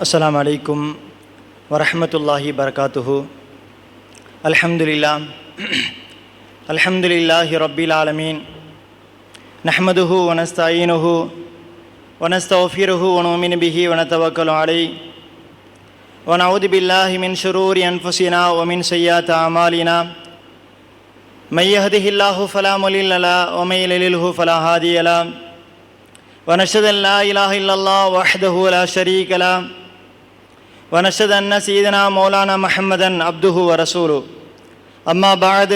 السلام عليكم ورحمة الله وبركاته الحمد لله الحمد لله رب العالمين نحمده ونستعينه ونستغفره ونؤمن به ونتوكل عليه ونعوذ بالله من شرور أنفسنا ومن سيئات أعمالنا من يهده الله فلا مضل له ومن يضلله فلا هادي له ونشهد أن لا إله إلا الله وحده لا شريك له ونشهد أن سيدنا مولانا محمدا عبده ورسوله أما بعد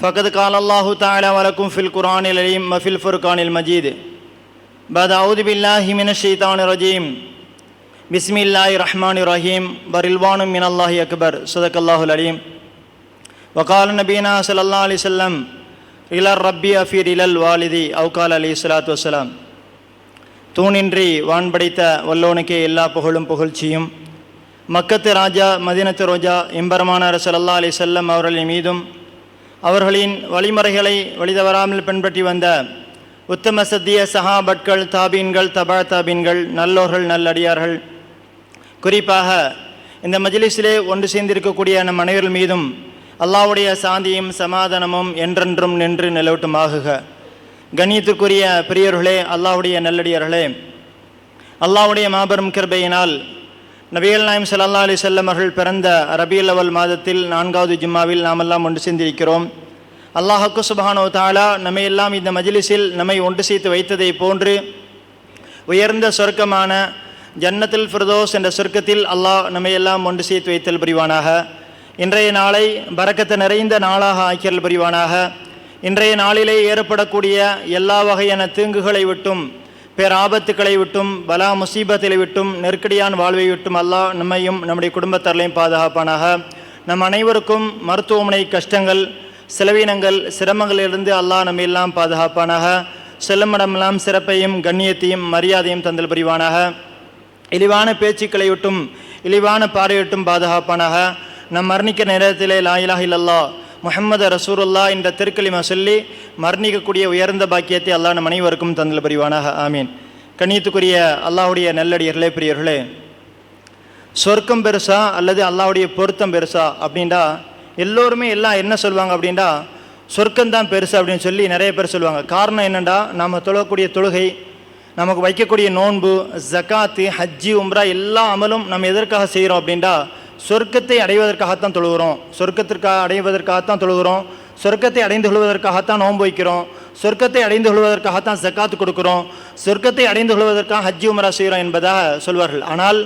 فقد قال الله تعالى ولكم في القرآن العليم وفي الفرقان المجيد بعد أعوذ بالله من الشيطان الرجيم بسم الله الرحمن الرحيم ورلوان من الله أكبر صدق الله العليم وقال نبينا صلى الله عليه وسلم إلى الربي أفير إلى الوالد أو قال عليه الصلاة والسلام தூணின்றி வான் படைத்த வல்லோனுக்கே எல்லா புகழும் புகழ்ச்சியும் மக்கத்து ராஜா மதினத்து ரோஜா எம்பெருமானார் ஸல்லல்லாஹு அலி செல்லம் அவர்களின் மீதும் அவர்களின் வழிமுறைகளை வழிதவராமல் பின்பற்றி வந்த உத்தம சத்திய சஹாபட்கள் தாபீன்கள் தபா தாபீன்கள் நல்லோர்கள் நல்லடியார்கள் குறிப்பாக இந்த மஜிலிஸிலே ஒன்று சேர்ந்திருக்கக்கூடிய நம் அனைவர்கள் மீதும் அல்லாவுடைய சாந்தியும் சமாதானமும் என்றென்றும் நின்று நிலவட்டுமாகுக. கண்ணியத்திற்குரிய பெரியவர்களே அல்லாவுடைய நல்லடியார்களே அல்லாஹ்வுடைய மாபெரும் கிருபையினால் நபிகள் நாயம் சல்லா அலி செல்லம் அவர்கள் பிறந்த ரபியல் அவல் மாதத்தில் நான்காவது ஜும்மாவில் நாமெல்லாம் ஒன்று சேர்ந்திருக்கிறோம். அல்லாஹக்கு சுபானோ தாலா நம்மையெல்லாம் இந்த மஜிலிஸில் நம்மை ஒன்று சேர்த்து வைத்ததை போன்று உயர்ந்த சொர்க்கமான ஜன்னத்தில் ஃபிரதோஸ் என்ற சொர்க்கத்தில் அல்லாஹ் நம்மையெல்லாம் ஒன்று சேர்த்து வைத்தல் புரிவானாக. இன்றைய நாளை பறக்கத்து நிறைந்த நாளாக ஆக்கியல் புரிவானாக. இன்றைய நாளிலே ஏற்படக்கூடிய எல்லா வகையான தீங்குகளை விட்டும் பேராபத்துக்களை விட்டும் பலா முசீபத்தை விட்டும் நெருக்கடியான வாழ்வை விட்டும் அல்லாஹ் நம்மையும் நம்முடைய குடும்பத்தார்களையும் பாதுகாப்பானாக. நம் அனைவருக்கும் மருத்துவமனை கஷ்டங்கள் செலவினங்கள் சிரமங்களிலிருந்து அல்லாஹ் நம்ம எல்லாம் பாதுகாப்பானாக. செல்லுமிடமெல்லாம் சிறப்பையும் கண்ணியத்தையும் மரியாதையும் தந்தல் புரிவானாக. இழிவான பேச்சுக்களை விட்டும் இழிவான பார்வையிட்டும் பாதுகாப்பானாக. நம் மரணிக்க நேரத்திலே லாயிலாக இல்லல்லா முஹம்மது ரசூருல்லா என்ற திருக்கலிமா சொல்லி மரணிக்கக்கூடிய உயர்ந்த பாக்கியத்தை அல்லாஹ் நம் அனைவருக்கும் தந்தல் புரிவானாக. ஆமீன். கண்ணியத்துக்குரிய அல்லாஹுடைய நல்லடியர்களே பிரியர்களே சொர்க்கம் பெருசா அல்லது அல்லாஹுடைய பொருத்தம் பெருசா அப்படின்டா எல்லோருமே எல்லாம் என்ன சொல்லுவாங்க அப்படின்டா சொர்க்கம் தான் பெருசு அப்படின்னு சொல்லி நிறைய பேர் சொல்லுவாங்க. காரணம் என்னென்னா நம்ம தொழக்கூடிய தொழுகை நமக்கு வைக்கக்கூடிய நோன்பு ஜக்காத்து ஹஜ்ஜி உம்ரா எல்லா அமலும் நம்ம எதற்காக செய்கிறோம் அப்படின்டா சொர்க்கத்தை அடைவதற்காகத்தான் தொழுகிறோம். சொர்க்கத்திற்காக அடைவதற்காகத்தான் தொழுகிறோம். சொர்க்கத்தை அடைந்து கொள்வதற்காகத்தான் நோன்பு வைக்கிறோம். சொர்க்கத்தை அடைந்து கொள்வதற்காகத்தான் ஜக்காத்து கொடுக்குறோம். சொர்க்கத்தை அடைந்து கொள்வதற்காக ஹஜ்ஜி உமரா செய்கிறோம் என்பதாக சொல்வார்கள். ஆனால்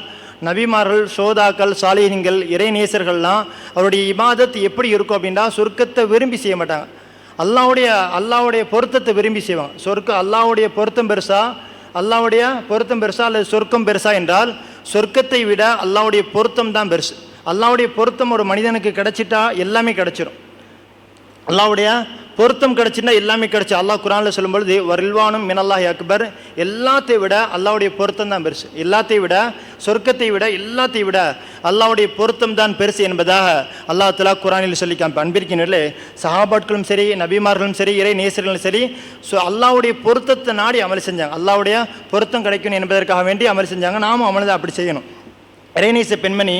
நபிமார்கள் சோதாக்கள் சாலிஹின்கள் இறைநேசர்கள்லாம் அவருடைய இபாதத் எப்படி இருக்கும் அப்படின்னா சொர்க்கத்தை விரும்பி செய்ய மாட்டாங்க. அல்லாவுடைய அல்லாவுடைய பொருத்தத்தை விரும்பி செய்வாங்க. சொர்க்க அல்லாவுடைய பொருத்தம் பெருசா? அல்லாவுடைய பொருத்தம் பெருசா அல்லது சொர்க்கம் பெருசா என்றால் சொர்க்கத்தை விட அல்லாவுடைய பொருத்தம் தான் பெருசு. அல்லாவுடைய பொருத்தம் ஒரு மனிதனுக்கு கிடைச்சிட்டா எல்லாமே கிடச்சிரும். அல்லாவுடைய பொருத்தம் கிடைச்சுன்னா எல்லாமே கிடச்சி. அல்லாஹ் குரானில் சொல்லும்பொழுது வரில்வானும் மினல்லாஹி அக்பர். எல்லாத்தை விட அல்லாவுடைய பொருத்தம் தான் பெருசு. எல்லாத்தை விட சொர்க்கத்தை விட எல்லாத்தை விட அல்லாவுடைய பொருத்தம் தான் பெருசு என்பதாக அல்லாஹ் தலா குரானில் சொல்லி காமிப்பேன் அன்பிற்கினர்களே சஹாபாட்களும் சரி நபிமார்களும் சரி இறை நேசர்களும் சரி ஸோ அல்லாவுடைய பொருத்தத்தை நாடி அமல் செஞ்சாங்க. அல்லாவுடைய பொருத்தம் கிடைக்கணும் என்பதற்காக வேண்டி அமல் செஞ்சாங்க. நாமும் அமலதை அப்படி செய்யணும். இறைநேச பெண்மணி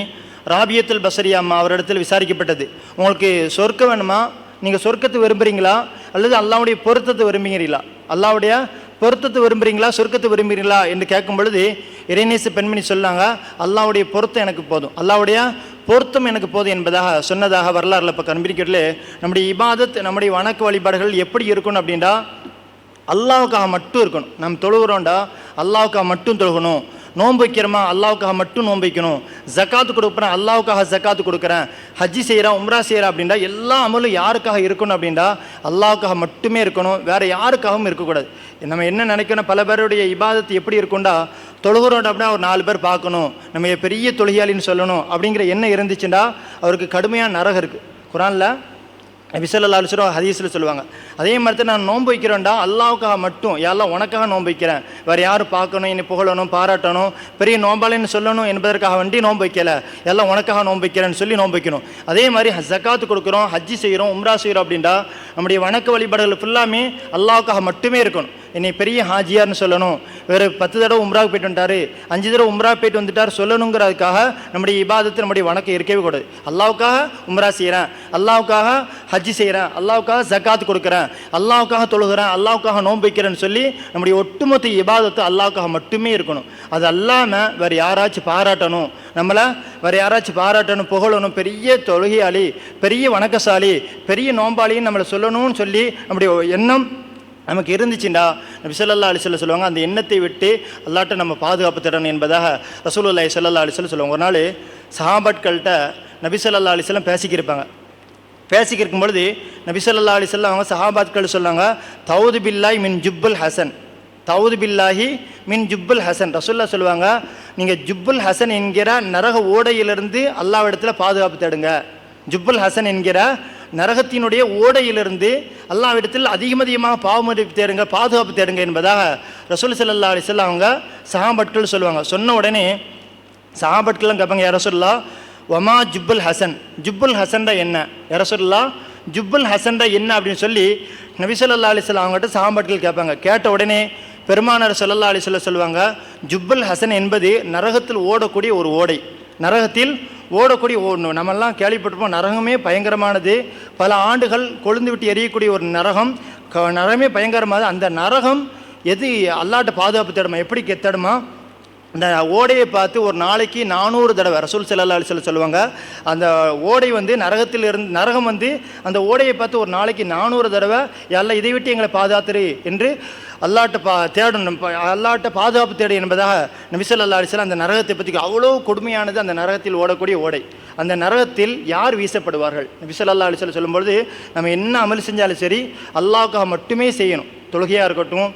ராபியத்துல் பசரியா அம்மா அவரிடத்தில் விசாரிக்கப்பட்டது. உங்களுக்கு சொர்க்கம் வேணுமா? நீங்கள் சொர்க்கத்தை விரும்புகிறீங்களா அல்லது அல்லாவுடைய பொருத்தத்தை விரும்புகிறீங்களா அல்லாவுடைய பொருத்தத்தை விரும்புகிறீங்களா சொர்க்கத்தை விரும்புகிறீங்களா என்று கேட்கும் பொழுது இறைநேச பெண்மணி சொன்னாங்க அல்லாவுடைய பொருத்தம் எனக்கு போதும். அல்லாவுடைய பொருத்தம் எனக்கு போதும் என்பதாக சொன்னதாக வரலாறுல இப்போ கண்பிடிக்கிறதுல நம்முடைய இபாதத் நம்முடைய வணக்க வழிபாடுகள் எப்படி இருக்கணும் அப்படின்டா அல்லாவுக்காக மட்டும் இருக்கணும். நம்ம தொழுகிறோண்டா அல்லாவுக்காக மட்டும் தொழுகணும். நோன்பு வைக்கிறோமா அல்லாவுக்காக மட்டும் நோன்பு வைக்கணும் ஜக்காத்து கொடுக்குறேன் அல்லாவுக்காக ஜக்காத்து கொடுக்குறேன். ஹஜ்ஜி செய்கிறேன் உம்ரா செய்கிறேன் அப்படின்டா எல்லா அமலும் யாருக்காக இருக்கணும் அப்படின்டா அல்லாவுக்காக மட்டுமே இருக்கணும். வேறு யாருக்காகவும் இருக்கக்கூடாது. நம்ம என்ன நினைக்கணும்? பல பேருடைய இபாதத்து எப்படி இருக்கும்டா? தொழுகிறோம் அப்படின்னா ஒரு நாலு பேர் பார்க்கணும். நம்ம பெரிய தொழிலாளின்னு சொல்லணும் அப்படிங்கிற எண்ணம் இருந்துச்சுன்னா அவருக்கு கடுமையான நரகம் இருக்குது குரானில் விசல்லா அலிஸ்வரம் ஹதீஸில் சொல்லுவாங்க. அதே மாதிரி தான் நான் நோன்பு வைக்கிறேன்டா அல்லாவுக்காக மட்டும் எல்லாம் உனக்காக நோன்பு வைக்கிறேன். வேறு யாரும் பார்க்கணும் என்னை புகழணும் பாராட்டணும் பெரிய நோம்பாளின்னு சொல்லணும் என்பதற்காக வண்டி நோன்பு வைக்கலை. எல்லாம் உனக்காக நோன்பு வைக்கிறேன்னு சொல்லி நோன்பு வைக்கணும். அதே மாதிரி ஜக்காத்து கொடுக்குறோம் ஹஜ்ஜி செய்கிறோம் உம்ரா செய்கிறோம் அப்படின்டா நம்முடைய வணக்க வழிபாடுகள் ஃபுல்லாமே அல்லாவுக்காக மட்டுமே இருக்கணும். என்னை பெரிய ஹாஜியார்னு சொல்லணும். வேறு பத்து தடவை உம்ராவுக்கு போயிட்டு வந்துட்டார். அஞ்சு தடவை உம்ரா போயிட்டு வந்துட்டார். சொல்லணுங்கிறதுக்காக நம்முடைய இபாதத்து நம்முடைய வணக்கம் இருக்கவே கூடாது. அல்லாவுக்காக உம்ரா செய்கிறேன் அல்லாவுக்காக ஹஜ்ஜி செய்கிறேன் அல்லாவுக்காக ஜக்காத் கொடுக்குறேன். அல்லாவுக்காக தொழுகிறேன். அல்லாவுக்காக நோன்பு வைக்கிறேன்னு சொல்லி நம்முடைய ஒட்டுமொத்த இபாதத்து அல்லாவுக்காக மட்டுமே இருக்கணும். அது அல்லாமல் வேறு யாராச்சும் பாராட்டணும். நம்மளை வேறு யாராச்சும் பாராட்டணும். புகழணும். பெரிய தொழுகையாளி பெரிய வணக்கசாலி பெரிய நோம்பாளின்னு நம்மளை சொல்லணும்னு சொல்லி நம்முடைய எண்ணம் நமக்கு இருந்துச்சுண்டா. நபி ஸல்லல்லாஹு அலைஹி சொல்லுவாங்க அந்த எண்ணத்தை விட்டு அல்லாட்ட நம்ம பாதுகாப்பு தரணும் என்பதாக ரசூலுல்லாஹி சொல்லல்லா அலிசல்ல சொல்லுவாங்க. ஒரு நாள் சஹாபட்கள்கிட்ட நபி ஸல்லல்லாஹு அலைஹி பேசிக்கிருப்பாங்க. பேசிக்கிருக்கும் பொழுது நபி ஸல்லல்லாஹு அலைஹி அவங்க சஹாபாத்கள் சொன்னாங்க தௌது பில்லாய் மின் ஜுப்புல் ஹசன். தௌது பில்லாஹி மின் ஜுப்புல் ஹசன். ரசூல்லா சொல்லுவாங்க நீங்கள் ஜுப்புல் ஹசன் என்கிற நரக ஓடையிலிருந்து அல்லாவிடத்தில் பாதுகாப்பு தேடுங்க. ஜுப்புல் ஹசன் என்கிற நரகத்தினுடைய ஓடையிலிருந்து அல்லாவிடத்தில் அதிகம் அதிகமாக பாவமதிப்பு தேடுங்க பாதுகாப்பு தேடுங்க என்பதாக ரசூல் ஸல்லல்லாஹு அலைஹி அவங்க சஹாபட்கள் சொல்லுவாங்க. சொன்ன உடனே சஹாபட்கள்லாம் கேட்பாங்க யார சொல்லா ஒமா ஜுப்புல் ஹசன் ஜுப்புல் ஹசன்டா என்ன? யார சொல்லா ஜுப்புல் ஹசன்டா என்ன? அப்படின்னு சொல்லி நபிசல்லா ஸல்லல்லாஹு அவங்ககிட்ட சஹாபட்கள் கேட்பாங்க. கேட்ட உடனே பெருமானார் சொல்லல்லா அலிசல்ல சொல்லுவாங்க ஜுப்புல் ஹசன் என்பது நரகத்தில் ஓடக்கூடிய ஒரு ஓடை. நரகத்தில் ஓடக்கூடிய ஓடணும் நம்மெல்லாம் கேள்விப்பட்டிருப்போம் நரகமே பயங்கரமானது. பல ஆண்டுகள் கொழுந்து விட்டு எரியக்கூடிய ஒரு நரகம். க- நரகமே பயங்கரமானது. அந்த நரகம் எது அல்லாட்ட பாதுகாப்பு தேடுமா? எப்படி கெ- தேடுமா அந்த ஓடையை பார்த்து ஒரு நாளைக்கு நானூறு தடவை ரசூல் ஸல்லல்லாஹு அலைஹி சொல்லுவாங்க அந்த ஓடை வந்து நரகத்தில் இருந்து நரகம் வந்து அந்த ஓடையை பார்த்து ஒரு நாளைக்கு நானூறு தடவை எல்லாம் இதை விட்டு எங்களை பாதுகாத்துரு என்று அல்லாட்ட பா தேடணும். அல்லாட்ட பாதுகாப்பு தேடு என்பதாக நபிசல் அல்லா அலிசல் அந்த நரகத்தை பற்றி அவ்வளோ கொடுமையானது அந்த நரகத்தில் ஓடக்கூடிய ஓடை. அந்த நரகத்தில் யார் வீசப்படுவார்கள்? நபிசல் அல்லா அலிசல் சொல்லும்பொழுது நம்ம என்ன அமல் செஞ்சாலும் சரி அல்லாவுக்காக மட்டுமே செய்யணும். தொழுகையாக இருக்கட்டும்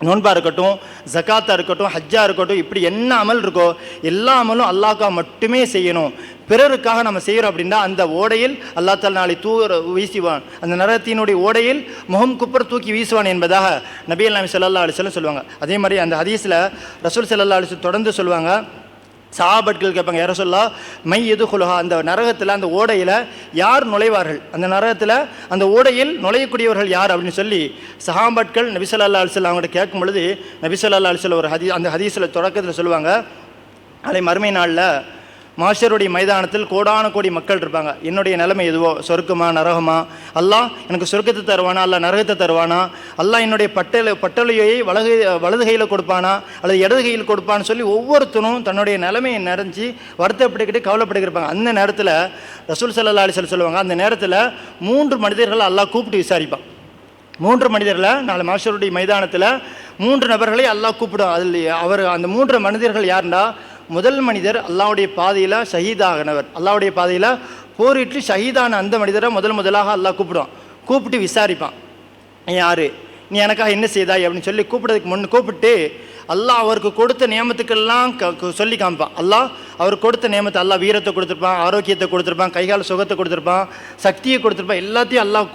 நோன்பாக இருக்கட்டும் ஜக்காத்தாக இருக்கட்டும் ஹஜ்ஜாக இருக்கட்டும் இப்படி என்ன அமல் இருக்கோ எல்லா அமலும் அல்லாக்கா மட்டுமே செய்யணும். பிறருக்காக நம்ம செய்கிறோம் அப்படின்னா அந்த ஓடையில் அல்லா தால் நாளை தூ வீசுவான். அந்த நரகத்தினுடைய ஓடையில் முகம் குப்பர் தூக்கி வீசுவான் என்பதாக நபி அல்லாமி ஸல்லல்லாஹு அலைஹி சொல்லுவாங்க. அதே மாதிரி அந்த ஹதீஸில் ரசூல் சல்லா அலைஹி தொடர்ந்து சொல்லுவாங்க. சாபட்கள் கேட்பாங்க யாரோ சொல்லா? மை எது குலுஹா அந்த நரகத்தில் அந்த ஓடையில் யார் நுழைவார்கள்? அந்த நரகத்தில் அந்த ஓடையில் நுழையக்கூடியவர்கள் யார் அப்படின்னு சொல்லி சஹாபட்கள் நபிசல்லா அலிஸ்லாம் அவங்கள்ட்ட கேட்கும் பொழுது நபிசல்லா அலிஸ்ல ஒரு ஹதி அந்த ஹதீஸில் தொடக்கத்தில் சொல்லுவாங்க அதே மறுமை நாளில் மாஷருடைய மைதானத்தில் கோடான கோடி மக்கள் இருப்பாங்க. என்னுடைய நிலைமை எதுவோ? சொர்க்கமா? நரகமா? அல்லாஹ் எனக்கு சொர்க்கத்தை தருவானா? அல்ல நரகத்தை தருவானா? அல்லாஹ் என்னுடைய பட்டல பட்டளையை வலது வலது கையில் கொடுப்பானா? அல்லது இடது கையில் கொடுப்பான்னு சொல்லி ஒவ்வொருத்தரும் தன்னுடைய நிலைமையை நிறைஞ்சி வருத்தப்பட்டுக்கிட்டு கவலைப்பட்டுக்கிருப்பாங்க அந்த நேரத்தில் ரசூல் சல்லா அலிஸ்வல் சொல்லுவாங்க அந்த நேரத்தில் மூன்று மனிதர்கள் அல்லாஹ் கூப்பிட்டு விசாரிப்பான். மூன்று மனிதர்களை நாலு மாஷருடைய மைதானத்தில் மூன்று நபர்களை அல்லாஹ் கூப்பிடும் அதில் அவர் அந்த மூன்று மனிதர்கள் யாருண்டா? முதல் மனிதர் அல்லாவுடைய பாதையில் ஷஹீதாகினவர். அல்லாவுடைய பாதையில் போரிட்டு ஷஹீதான அந்த மனிதரை முதல் முதலாக அல்லாஹ் கூப்பிடுவான். கூப்பிட்டு விசாரிப்பான். நீ நீ எனக்காக என்ன செய்தாய்? அப்படின்னு சொல்லி கூப்பிடுறதுக்கு முன் கூப்பிட்டு அல்லாஹ் அவருக்கு கொடுத்த நியமத்துக்கெல்லாம் க சொல்லி காமிப்பான். அல்லாஹ் அவருக்கு கொடுத்த நியமத்தை அல்லாஹ் வீரத்தை கொடுத்துருப்பான் ஆரோக்கியத்தை கொடுத்துருப்பான் கைகால சுகத்தை கொடுத்துருப்பான் சக்தியை கொடுத்துருப்பான் எல்லாத்தையும் அல்லாஹ்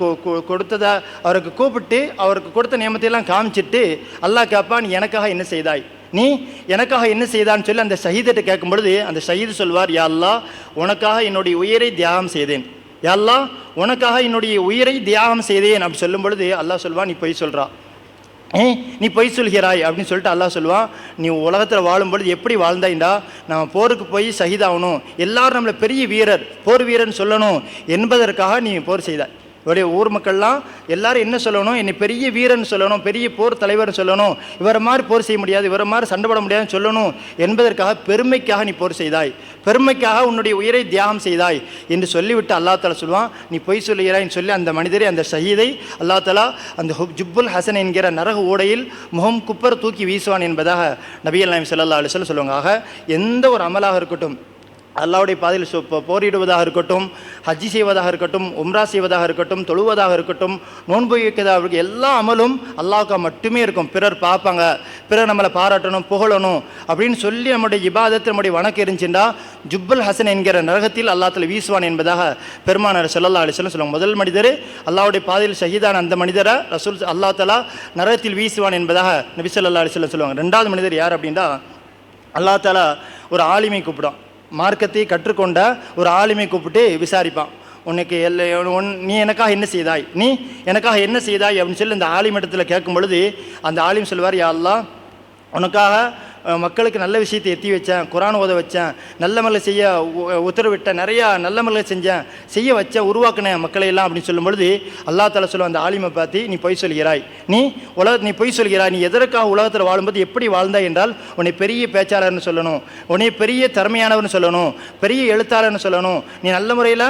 கொடுத்ததை அவருக்கு கூப்பிட்டு அவருக்கு கொடுத்த நியமத்தையெல்லாம் காமிச்சிட்டு அல்லாஹ் கேட்பான் நீ எனக்காக என்ன செய்தாய்? நீ எனக்காக என்ன செய்தான்னு சொல்லி அந்த ஷஹீதிட்ட கேட்கும் பொழுது அந்த ஷஹீது சொல்வார் யாழ்லா உனக்காக என்னுடைய உயிரை தியாகம் செய்தேன். யாழ்லா உனக்காக என்னுடைய உயிரை தியாகம் செய்தேன். அப்படி சொல்லும் பொழுது அல்லாஹ் சொல்வான் நீ பொய் சொல்கிறா ஏ நீ பொய் சொல்கிறாய்? அப்படின்னு சொல்லிட்டு அல்லாஹ் சொல்லுவான் நீ உலகத்தில் வாழும்பொழுது எப்படி வாழ்ந்தாய்டா நம்ம போருக்கு போய் சகிதாகணும் எல்லாரும் நம்மளை பெரிய வீரர் போர் வீரர்னு சொல்லணும். என்பதற்காக நீ போர் செய்தாய். இவருடைய ஊர் மக்கள்லாம் எல்லாரும் என்ன சொல்லணும்? என்னை பெரிய வீரன் சொல்லணும் பெரிய போர் தலைவர் சொல்லணும். இவரை மாதிரி போர் செய்ய முடியாது இவரை மாதிரி சண்டை போட முடியாதுன்னு சொல்லணும் என்பதற்காக பெருமைக்காக நீ போர் செய்தாய். பெருமைக்காக உன்னுடைய உயிரை தியாகம் செய்தாய் என்று சொல்லிவிட்டு அல்லா தாலா சொல்லுவான் நீ பொய் சொல்லுகிறாய்ன்னு சொல்லி அந்த மனிதரை அந்த ஷஹீதை அல்லா தாலா அந்த ஜுப்புல் ஹசன் என்கிற நரக ஓடையில் முகம் குப்பர் தூக்கி வீசுவான் என்பதாக நபி அல்லாம் ஸல்லல்லாஹு அலைஹி சொல்லுவாங்க. ஆக எந்த ஒரு அமலாக இருக்கட்டும் அல்லாவுடைய பாதையில் சு- போரிடுவதாக இருக்கட்டும் ஹஜ்ஜி செய்வதாக இருக்கட்டும் உம்ரா செய்வதாக இருக்கட்டும் தொழுவதாக இருக்கட்டும் நோன்பு வைக்கதாக இருக்கட்டும் எல்லா அமலும் அல்லாஹ்வுக்கு மட்டுமே இருக்கும். பிறர் பார்ப்பாங்க. பிறர் நம்மளை பாராட்டணும் புகழணும் அப்படின்னு சொல்லி நம்முடைய இபாதத்து நம்முடைய வணக்கம் இருந்துச்சுன்னா ஜுப்பல் ஹசன் என்கிற நரகத்தில் அல்லாத்தில் வீசுவான் என்பதாக பெருமானார் ஸல்லல்லாஹு அலைஹி வஸல்லம் சொல்லுவாங்க. முதல் மனிதர் அல்லாவுடைய பாதையில் ஷஹீதான அந்த மனிதரை ரசூல் அல்லாஹ் தலா நரகத்தில் வீசுவான் என்பதாக நபி ஸல்லல்லாஹு அலைஹி சொல்லுவாங்க. ரெண்டாவது மனிதர் யார் அப்படின்னா அல்லாஹ் தாலா ஒரு ஆளுமை கூப்பிடும் மார்க்கத்தை கற்றுக்கொண்ட ஒரு ஆளுமை கூப்பிட்டு விசாரிப்பான். உனக்கு எல்லை உன் நீ எனக்காக என்ன செய்தாய்? நீ எனக்காக என்ன செய்தாய்? அப்படின்னு சொல்லி அந்த ஆலிமட்டத்தில் கேட்கும் பொழுது அந்த ஆலிம் சொல்வார் யாரெல்லாம் உனக்காக மக்களுக்கு நல்ல விஷயத்தை எத்தி வச்சேன் குரான் ஓத வச்சேன் நல்ல முறையில் செய்ய உத்தரவிட்டேன் நிறையா நல்ல முறையில் செஞ்சேன் செய்ய வச்சேன் உருவாக்கினேன் மக்களை எல்லாம் அப்படின்னு சொல்லும் பொழுது அல்லா தாலா சொல்லுவ அந்த ஆலிமை பார்த்து நீ பொய் சொல்கிறாய். நீ உலக நீ பொய் சொல்கிறாய். நீ எதற்காக உலகத்தில் வாழும்போது எப்படி வாழ்ந்தாய் என்றால் உன்னை பெரிய பேச்சாளர்னு சொல்லணும். உன்னை பெரிய திறமையானவர்னு சொல்லணும். பெரிய எழுத்தாளர்னு சொல்லணும். நீ நல்ல முறையில்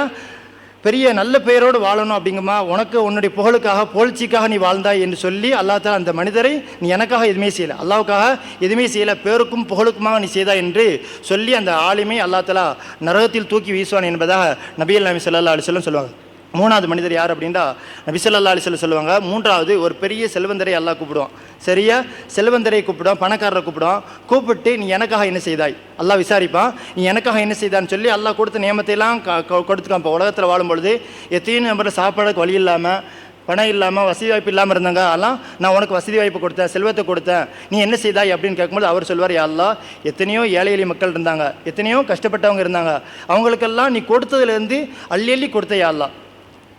பெரிய நல்ல பெயரோடு வாழணும் அப்படிங்கம்மா. உனக்கு உன்னுடைய புகழுக்காக புகழ்ச்சிக்காக நீ வாழ்ந்தாய் என்று சொல்லி அல்லாத்தால் அந்த மனிதரை நீ எனக்காக எதுவுமே செய்யலை. அல்லாவுக்காக எதுவுமே செய்யலை. பேருக்கும் புகழுக்குமாக நீ செய்தாய் என்று சொல்லி அந்த ஆளுமை அல்லாத்தலா நரகத்தில் தூக்கி வீசுவான் என்பதாக நபியல் நபி ஸல்லல்லாஹு அலைஹி சொல்லுவாங்க மூணாவது மனிதர் யார் அப்படின்னா விசலல்லா ஸல்லல்லாஹு சொல்லுவாங்க. மூன்றாவது ஒரு பெரிய செல்வந்தரை எல்லாம் கூப்பிடுவோம் சரியா? செல்வந்தரை கூப்பிடும் பணக்காரரை கூப்பிடும் கூப்பிட்டு நீ எனக்காக என்ன செய்தாய்? எல்லாம் விசாரிப்பான். நீ எனக்காக என்ன செய்தான்னு சொல்லி எல்லாம் கொடுத்த நியமத்தையெல்லாம் க- கொடுத்துருக்கான் இப்போ உலகத்தில் வாழும்பொழுது எத்தனையும் நம்பர் சாப்பாடுக்கு வழி இல்லாமல் பணம் இல்லாமல் வசதி வாய்ப்பு இல்லாமல் இருந்தாங்க. அதெல்லாம் நான் உனக்கு வசதி வாய்ப்பு கொடுத்தேன் செல்வத்தை கொடுத்தேன். நீ என்ன செய்தாய் அப்படின்னு கேட்கும்போது அவர் சொல்வார் யாரெல்லாம் எத்தனையோ ஏழை எளிய மக்கள் இருந்தாங்க. எத்தனையோ கஷ்டப்பட்டவங்க இருந்தாங்க. அவங்களுக்கெல்லாம் நீ கொடுத்ததுலேருந்து அள்ளி அள்ளி கொடுத்த யாரெல்லாம்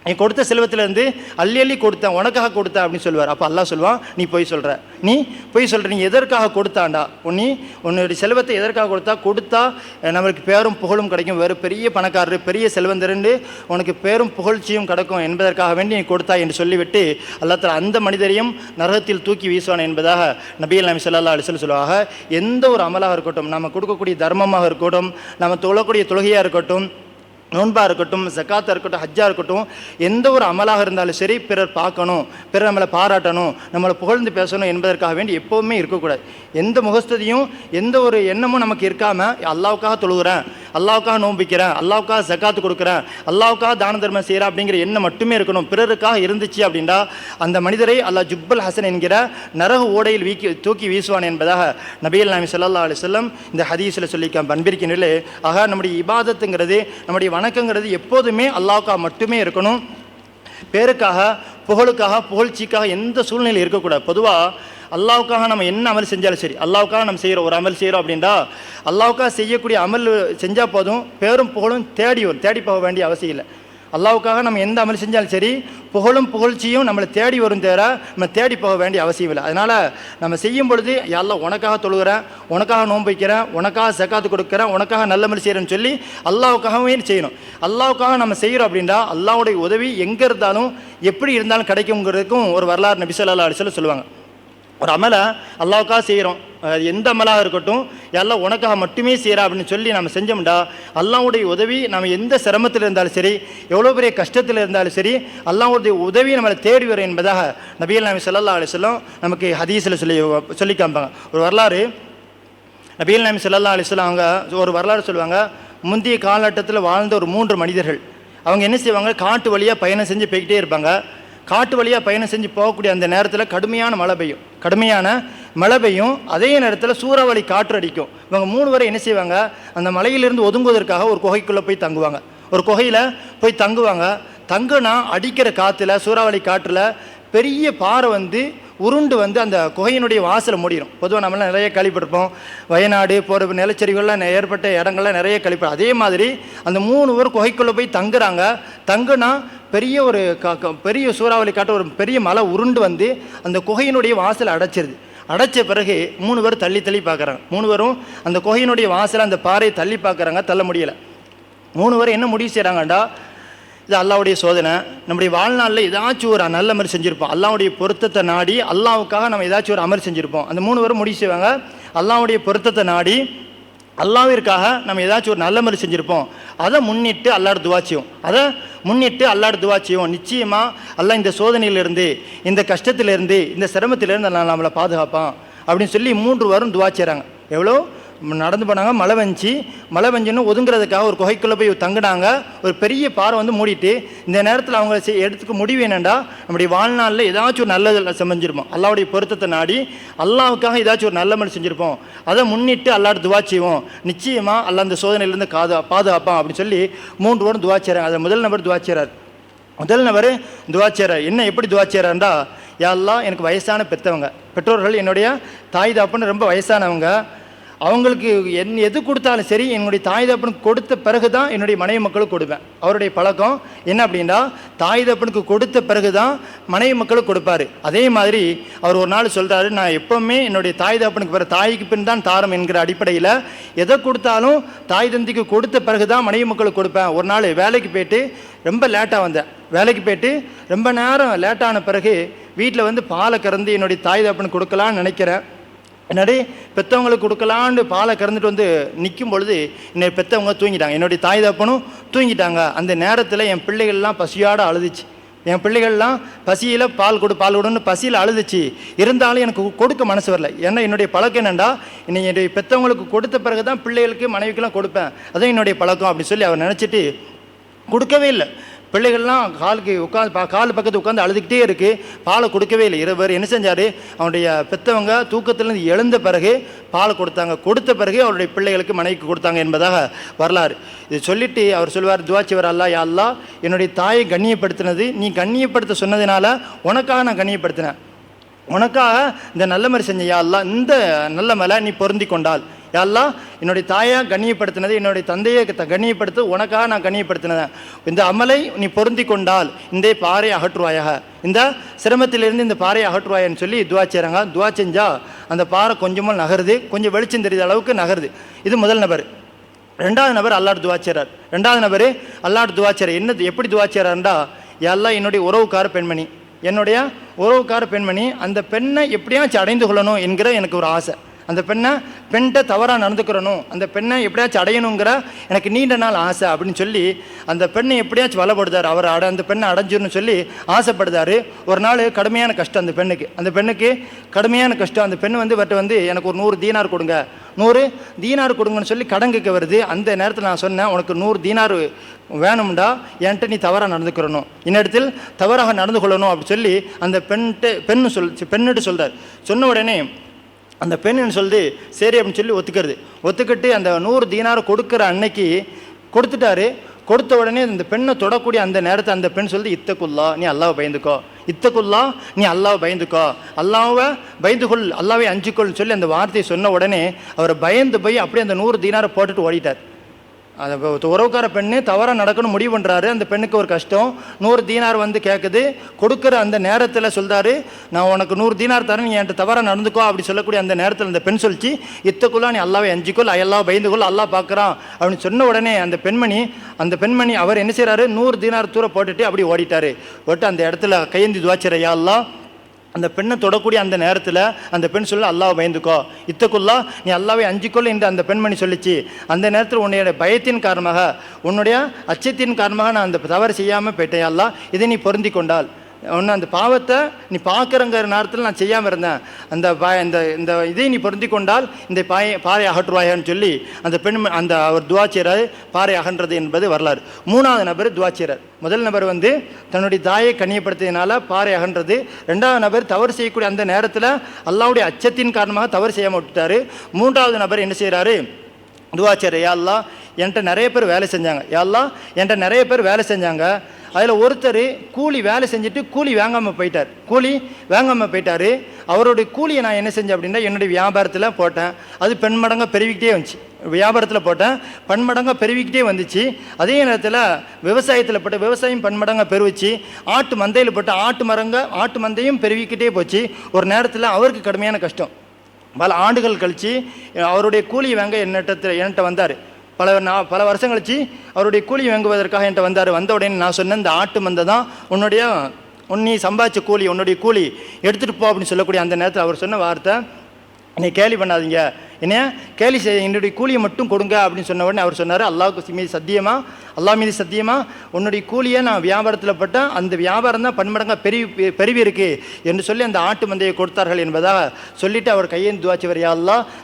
நீ கொடுத்த செல்வத்திலேருந்து அள்ளி அள்ளி கொடுத்தேன் உனக்காக கொடுத்தேன் அப்படின்னு சொல்லுவார். அப்போ அல்லாஹ் சொல்லுவான் நீ போய் சொல்கிற நீ போய் சொல்கிற நீ எதற்காக கொடுத்தாண்டா? நீ உன்னுடைய செல்வத்தை எதற்காக கொடுத்தா? கொடுத்தா நம்மளுக்கு பேரும் புகழும் கிடைக்கும். வேறு பெரிய பணக்காரர் பெரிய செல்வந்தருண்டு உனக்கு பேரும் புகழ்ச்சியும் கிடைக்கும் என்பதற்காக வேண்டி நீ கொடுத்தா என்று சொல்லிவிட்டு அல்லாத்தில் அந்த மனிதரையும் நரகத்தில் தூக்கி வீசுவான் என்பதாக நபியல் நபி ஸல்லல்லாஹு அலைஹி வஸல்லம் சொல்லுவாக எந்த ஒரு அமலாக இருக்கட்டும் நம்ம கொடுக்கக்கூடிய தர்மமாக இருக்கட்டும் நம்ம தொழக்கூடிய தொழுகையாக இருக்கட்டும் நோன்பாக இருக்கட்டும் ஜக்காத்தாக இருக்கட்டும் ஹஜ்ஜாக இருக்கட்டும் எந்த ஒரு அமலாக இருந்தாலும் சரி பிறர் பார்க்கணும் பிறர் நம்மளை பாராட்டணும் நம்மளை புகழ்ந்து பேசணும் என்பதற்காக வேண்டி எப்போவுமே இருக்கக்கூடாது. எந்த முகஸ்ததியும் எந்த ஒரு எண்ணமும் நமக்கு இருக்காமல் அல்லாவுக்காக தொழுகிறேன் அல்லாவுக்காக நோம்பிக்கிறேன் அல்லாவுக்காக ஜக்காத்து கொடுக்குறேன் அல்லாவுக்காக தான தர்மம் செய்கிறேன் அப்படிங்கிற எண்ணம் மட்டுமே இருக்கணும். பிறருக்காக இருந்துச்சு அப்படின்னா அந்த மனிதரை அல்லாஹ் ஜுப்பல் ஹசன் என்கிற நரக ஓடையில் வீக்கி தூக்கி வீசுவான் என்பதாக நபிகள் நாமி சல்லா அலி செல்லம் இந்த ஹதீஸில் சொல்லிக்க பண்பிருக்கின்றே ஆக நம்முடைய இபாதத்துங்கிறது நம்முடைய வணக்கங்கிறது எப்போதுமே அல்லாவுக்காக மட்டுமே இருக்கணும். பேருக்காக புகழுக்காக புகழ்ச்சிக்காக எந்த சூழ்நிலை இருக்கக்கூடாது. பொதுவாக அல்லாவுக்காக நம்ம என்ன அமல் செஞ்சாலும் சரி அல்லாவுக்காக நம்ம செய்கிறோம் ஒரு அமல் செய்கிறோம் அப்படின்னா அல்லாவுக்காக செய்யக்கூடிய அமல் செஞ்சால் போதும் பேரும் புகழும் தேடி வரும் தேடி போக வேண்டிய அவசியம் இல்லை. அல்லாவுக்காக நம்ம எந்த அமல் செஞ்சாலும் சரி புகழும் புகழ்ச்சியும் நம்மளை தேடி வரும் தேர நம்ம தேடி போக வேண்டிய அவசியம் இல்லை. அதனால் நம்ம செய்யும் பொழுது எல்லாம் உனக்காக தொழுகிறேன் உனக்காக நோன்பு வைக்கிறேன் உனக்காக சக்காத்து கொடுக்குறேன் உனக்காக நல்ல மாதிரி செய்கிறேன்னு சொல்லி அல்லாவுக்காகவே செய்யணும். அல்லாவுக்காக நம்ம செய்கிறோம் அப்படின்னா அல்லாவுடைய உதவி எங்கே இருந்தாலும் எப்படி இருந்தாலும் கிடைக்குங்கிறதுக்கும் ஒரு வரலாறு நபி ஸல்லல்லாஹு அலைஹி சொல்லுவாங்க. ஒரு அமலை அல்லாவுக்காக செய்கிறோம். அது எந்த அமலாக இருக்கட்டும் எல்லாம் உனக்காக மட்டுமே செய்கிறா அப்படின்னு சொல்லி நம்ம செஞ்சோம்டா அல்லாவுடைய உதவி நம்ம எந்த சிரமத்தில் இருந்தாலும் சரி எவ்வளோ பெரிய கஷ்டத்தில் இருந்தாலும் சரி அல்லாவுடைய உதவி நம்மளை தேடி வரும் என்பதாக நபிகள் நாமி சொல்லல்லா அலைஹி நமக்கு ஹதீஸில் சொல்லி சொல்லி காமிப்பாங்க. ஒரு வரலாறு நபிகள் நாமி சொல்லல்லா அலைஹி அவங்க ஒரு வரலாறு சொல்லுவாங்க முந்தைய காலகட்டத்தில் வாழ்ந்த ஒரு மூன்று மனிதர்கள். அவங்க என்ன செய்வாங்க? காட்டு வழியாக பயணம் செஞ்சு போய்கிட்டே இருப்பாங்க. காட்டு வழியாக பயணம் செஞ்சு போகக்கூடிய அந்த நேரத்தில் கடுமையான மழை பெய்யும். கடுமையான மழை பெய்யும். அதே நேரத்தில் சூறாவளி காற்று அடிக்கும். இவங்க மூணு வரை என்ன செய்வாங்க? அந்த மலையிலிருந்து ஒதுங்குவதற்காக ஒரு குகைக்குள்ளே போய் தங்குவாங்க. ஒரு குகையில் போய் தங்குவாங்க. தங்குனா அடிக்கிற காற்றுல சூறாவளி காற்றில் பெரிய பாறை வந்து உருண்டு வந்து அந்த குகையினுடைய வாசலை மூடிடும் பொதுவாக நம்மளாம் நிறைய கழிப்பிருப்போம் வயநாடு போகிற நிலச்சரிவுகள்லாம் நெ- ஏற்பட்ட இடங்கள்லாம் நிறைய கழிப்போம் அதே மாதிரி அந்த மூணு ஊர் குகைக்குள்ளே போய் தங்குறாங்க. தங்குனா பெரிய ஒரு பெரிய சூறாவளி காட்ட ஒரு பெரிய மலை உருண்டு வந்து அந்த குகையினுடைய வாசலை அடைச்சிருது. அடைச்ச பிறகு மூணு பேர் தள்ளி தள்ளி பார்க்குறாங்க. மூணு பேரும் அந்த குகையினுடைய வாசலை அந்த பாறையை தள்ளி பார்க்குறாங்க. தள்ள முடியலை. மூணு பேரும் என்ன முடிவு செய்கிறாங்கடா இது அல்லாவுடைய சோதனை. நம்முடைய வாழ்நாளில் ஏதாச்சும் ஒரு நல்ல மாதிரி செஞ்சுருப்போம். அல்லாவுடைய பொருத்தத்தை நாடி அல்லாவுக்காக நம்ம ஏதாச்சும் ஒரு அமர் செஞ்சுருப்போம். அந்த மூணு பேரும் முடிவு செய்வாங்க. அல்லாவுடைய பொருத்தத்தை நாடி அல்லாவிற்காக நம்ம ஏதாச்சும் ஒரு நல்ல மாதிரி செஞ்சுருப்போம். அதை முன்னிட்டு அல்லாட துவா செய்வோம். அதை முன்னிட்டு அல்லாட துவா செய்வோம். நிச்சயமாக அல்லா இந்த சோதனையிலிருந்து இந்த கஷ்டத்திலேருந்து இந்த சிரமத்திலேருந்து நான் நம்மளை பாதுகாப்பான் அப்படின்னு சொல்லி மூன்று வாரம் துவா செய்கிறாங்க எவ்வளோ? நடந்து போனாங்க மழை வந்துச்சு மழை வந்துன்னு ஒதுங்குறதுக்காக ஒரு குகைக்குள்ளே போய் தங்கினாங்க. ஒரு பெரிய பாறை வந்து மூடிட்டு இந்த நேரத்தில் அவங்க எடுத்துக்க முடிவு என்னென்னா நம்முடைய வாழ்நாளில் ஏதாச்சும் ஒரு நல்லது செஞ்சிருப்போம். அல்லாவுடைய பொருத்தத்தை நாடி அல்லாவுக்காக ஏதாச்சும் ஒரு நல்ல மாதிரி செஞ்சுருப்போம். அதை முன்னிட்டு அல்லாட்டு துவா செய்வோம். நிச்சயமாக அல்ல அந்த சோதனையிலேருந்து காது பாதுகாப்பான் அப்படின்னு சொல்லி மூன்று வாரம் துவா செய்கிறாங்க அதை முதல் நபர் துவா செய்கிறார் முதல் நபர் துவாச்சியரார் என்ன எப்படி துவாச்சியராண்டா யாரெல்லாம் எனக்கு வயசான பெற்றவங்க பெற்றோர்கள் என்னுடைய தாய் தாப்புன்னு ரொம்ப வயசானவங்க. அவங்களுக்கு என் எது கொடுத்தாலும் சரி என்னுடைய தாய் தப்பனுக்கு கொடுத்த பிறகு தான் என்னுடைய மனைவி மக்களுக்கு கொடுப்பேன். அவருடைய பழக்கம் என்ன அப்படின்னா தாய் தப்பனுக்கு கொடுத்த பிறகு தான் மனைவி மக்களுக்கு கொடுப்பாரு. அதே மாதிரி அவர் ஒரு நாள் சொல்கிறாரு நான் எப்போவுமே என்னுடைய தாய் தப்பனுக்கு பிற தாய்க்கு பின் தான் தாரம் என்கிற அடிப்படையில் எதை கொடுத்தாலும் தாய் தந்திக்கு கொடுத்த பிறகு தான் மனைவி மக்களுக்கு கொடுப்பேன். ஒரு நாள் வேலைக்கு போயிட்டு ரொம்ப லேட்டாக வந்தேன். வேலைக்கு போயிட்டு ரொம்ப நேரம் லேட்டான பிறகு வீட்டில் வந்து பாலை கறந்து என்னுடைய தாய் தப்பனுக்கு கொடுக்கலான்னு நினைக்கிறேன். என்னடி பெற்றவங்களுக்கு கொடுக்கலான்னு பாலை கறந்துட்டு வந்து நிற்கும் பொழுது என்னை பெற்றவங்க தூங்கிட்டாங்க. என்னுடைய தாய் தப்பனும் தூங்கிட்டாங்க. அந்த நேரத்தில் என் பிள்ளைகள்லாம் பசியோடு அழுதுச்சு. என் பிள்ளைகள்லாம் பசியில் பால் கொடு பால் கொடுன்னு பசியில் அழுதுச்சு. இருந்தாலும் எனக்கு கொடுக்க மனசு வரல. ஏன்னா என்னுடைய பழக்கம் என்னென்னா இன்னைக்கு என்னுடைய பெற்றவங்களுக்கு கொடுத்த பிறகு தான் பிள்ளைகளுக்கு மனைவிக்கெல்லாம் கொடுப்பேன். அதுவும் என்னுடைய பழக்கம் அப்படி சொல்லி அவர் நினச்சிட்டு கொடுக்கவே இல்லை. பிள்ளைகள்லாம் காலுக்கு உட்காந்து பா கால் பக்கத்து உட்காந்து அழுதுகிட்டே இருக்குது பாலை கொடுக்கவே இல்லை. இரவர் என்ன செஞ்சார்? அவனுடைய பெற்றவங்க தூக்கத்திலேருந்து எழுந்த பிறகு பால் கொடுத்தாங்க. கொடுத்த பிறகு அவருடைய பிள்ளைகளுக்கு மனைவிக்கு கொடுத்தாங்க என்பதாக வரலாறு. இது சொல்லிட்டு அவர் சொல்வார் துவாச்சிவர் அல்லா யாழ்லா என்னுடைய தாயை கண்ணியப்படுத்தினது. நீ கண்ணியப்படுத்த சொன்னதுனால உனக்காக நான் கண்ணியப்படுத்தினேன். உனக்காக இந்த நல்ல மாதிரி செஞ்ச யாழ்லா இந்த நல்ல மலை நீ பொருந்தி கொண்டாள். எல்லாம் என்னுடைய தாயாக கண்ணியப்படுத்தினது என்னுடைய தந்தையை த- கண்ணியப்படுத்த உனக்காக நான் கண்ணியப்படுத்தினேன். இந்த அமலை நீ பொருந்தி கொண்டால் இந்த பாறை அகற்றுவாயாக. இந்த சிரமத்திலிருந்து இந்த பாறையை அகற்றுவாயன்னு சொல்லி துவா செய்கிறாங்க துவா செஞ்சால் அந்த பாறை கொஞ்சமாக நகருது கொஞ்சம் வெளிச்சம் தெரியுத அளவுக்கு நகருது. இது முதல் நபர். ரெண்டாவது நபர் அல்லாட் துவாச்சரார் ரெண்டாவது நபர் அல்லாட் துவாச்சர் என்ன எப்படி துவாச்சரார்ண்டா எல்லாம் என்னுடைய உறவுக்கார பெண்மணி. என்னுடைய உறவுக்கார பெண்மணி அந்த பெண்ணை எப்படியாச்சும் அடைந்து கொள்ளணும் என்கிற எனக்கு ஒரு ஆசை. அந்த பெண்ணை பெண்கிட்ட தவறாக நடந்துக்கிறணும். அந்த பெண்ணை எப்படியாச்சும் அடையணுங்கிற எனக்கு நீண்ட நாள் ஆசை அப்படின்னு சொல்லி அந்த பெண்ணை எப்படியாச்சும் வளப்படுதார் அவர் அட அந்த பெண்ணை அடைஞ்சிருன்னு சொல்லி ஆசைப்படுதாரு ஒரு நாள் கடுமையான கஷ்டம் அந்த பெண்ணுக்கு. அந்த பெண்ணுக்கு கடுமையான கஷ்டம். அந்த பெண் வந்து வட்ட வந்து எனக்கு ஒரு நூறு தீனார் கொடுங்க. நூறு தீனார் கொடுங்கன்னு சொல்லி கடன் கேட்க வருது. அந்த நேரத்தில் நான் சொன்னேன் உனக்கு நூறு தீனார் வேணும்டா. என்கிட்ட நீ தவறாக நடந்துக்கிறணும். இன்னிடத்தில் தவறாக நடந்து கொள்ளணும். அப்படி சொல்லி அந்த பெண்கிட்ட பெண்ணு சொல் பெண்ணுட்டு சொல்கிறார் சொன்ன உடனே அந்த பெண் என்ன சரி அப்படின்னு சொல்லி ஒத்துக்கிறது. ஒத்துக்கிட்டு அந்த நூறு தீனார் கொடுக்குற அன்னைக்கு கொடுத்துட்டாரு. கொடுத்த உடனே இந்த பெண்ணை தொடக்கூடிய அந்த நேரத்தை அந்த பெண் சொல்லி இத்தக்குல்லா நீ அல்லாவை பயந்துக்கோ. இத்தக்குல்லா நீ அல்லாவை பயந்துக்கோ. அல்லாவை பயந்துகொள் அல்லாவே அஞ்சுக்கொள்னு சொல்லி அந்த வார்த்தையை சொன்ன உடனே அவர் பயந்து போய் அப்படியே அந்த நூறு தீனாரை போட்டுட்டு ஓடிட்டார். அந்த உறவுக்கார பெண்ணு தவறாக நடக்கணும் முடிவு பண்ணுறாரு அந்த பெண்ணுக்கு ஒரு கஷ்டம். நூறு தீனார் வந்து கேட்குது கொடுக்குற அந்த நேரத்தில் சொல்கிறாரு நான் உனக்கு நூறு தீனார் தரேன் நீ என்கிட்ட தவறாக நடந்துக்கோ அப்படி சொல்லக்கூடிய அந்த நேரத்தில் அந்த பெண் சொல்லிச்சு இத்தக்குள்ளா நீ அல்லாவை அஞ்சுக்கொள் எல்லாம் பயந்துக்கொள் அல்லா பார்க்குறான் அப்படின்னு சொன்ன உடனே அந்த பெண்மணி அந்த பெண்மணி அவர் என்ன செய்கிறாரு நூறு தீனார் தூர போட்டுட்டு அப்படி ஓடிட்டார். ஓட்டு அந்த இடத்துல கையேந்தி துவாச்சிர யா அந்த பெண்ணை தொடக்கூடிய அந்த நேரத்தில் அந்த பெண் சொல்ல அல்லாவை பயந்துக்கோ. இத்தக்குள்ளா நீ அல்லாவை அஞ்சிக்கொள்ள என்று அந்த பெண்மணி சொல்லிச்சு. அந்த நேரத்தில் உன்னுடைய பயத்தின் காரணமாக உன்னுடைய அச்சத்தின் காரணமாக நான் அந்த தவறு செய்யாமல் போயிட்டேன் அல்லா இதை நீ பொருந்தி கொண்டாள் ஒன்று அந்த பாவத்தை நீ பார்க்குறங்கிற நேரத்தில் நான் செய்யாமல் இருந்தேன். அந்த பா இந்த இந்த இதை நீ பொருந்தி கொண்டால் இந்த பாயை பாறை அகற்றுவாயான்னு சொல்லி அந்த பெண் அந்த அவர் துவாச்சியரார் பாறை அகன்றது என்பது வரலாறு. மூணாவது நபர் துவாச்சியரார் முதல் நபர் வந்து தன்னுடைய தாயை கண்ணியப்படுத்தியதுனால பாறை அகன்றது. ரெண்டாவது நபர் தவறு செய்யக்கூடிய அந்த நேரத்தில் அல்லாவுடைய அச்சத்தின் காரணமாக தவறு செய்யாமல் விட்டுட்டார். மூன்றாவது நபர் என்ன செய்கிறாரு துவாச்சர் யாழ்லா என்கிட்ட நிறைய பேர் வேலை செஞ்சாங்க. யாழ்லா என்கிட்ட நிறைய பேர் வேலை செஞ்சாங்க. அதில் ஒருத்தர் கூலி வேலை செஞ்சுட்டு கூலி வாங்காமல் போயிட்டார். கூலி வாங்காமல் போயிட்டார். அவருடைய கூலியை நான் என்ன செஞ்சேன் அப்படின்னா என்னுடைய வியாபாரத்தில் போட்டேன். அது பெண்மடங்காக பெருவிக்கிட்டே வந்துச்சு. வியாபாரத்தில் போட்டேன். பன்மடங்காக பெருவிக்கிட்டே வந்துச்சு. அதே நேரத்தில் விவசாயத்தில் போட்ட விவசாயம் பன்மடங்காக பெருவிச்சு ஆட்டு மந்தையில் போட்ட ஆட்டு மரங்க ஆட்டு மந்தையும் பெருவிக்கிட்டே போச்சு. ஒரு நேரத்தில் அவருக்கு கடுமையான கஷ்டம். பல ஆண்டுகள் கழித்து அவருடைய கூலி வாங்க என்னிட்ட என்கிட்ட வந்தார். பல நான் பல வருஷம் கழிச்சு அவருடைய கூலி வாங்குவதற்காக என்கிட்ட வந்தார். வந்த உடனே நான் சொன்னேன் இந்த ஆட்டு மந்தை தான் உன்னுடைய உன் நீ சம்பாதிச்ச கூலி உன்னுடைய கூலி எடுத்துகிட்டு போ அப்படின்னு சொல்லக்கூடிய அந்த நேரத்தில் அவர் சொன்ன வார்த்தை நீ கேலி பண்ணாதீங்க. என்ன கேலி செய்ய என்னுடைய கூலியை மட்டும் கொடுங்க அப்படின்னு சொன்ன உடனே அவர் சொன்னார் அல்லாவுக்கு மீது சத்தியமா? அல்லாஹ் மீது சத்தியமா? உன்னுடைய கூலியை நான் வியாபாரத்தில் பட்டேன் அந்த வியாபாரம் தான் பன்மடங்காக பெருவி பெருவி இருக்கு. என்று சொல்லி அந்த ஆட்டு மந்தையை கொடுத்தார்கள் என்பதாக சொல்லிட்டு அவர் கையேந்து துவாச்சவர் யா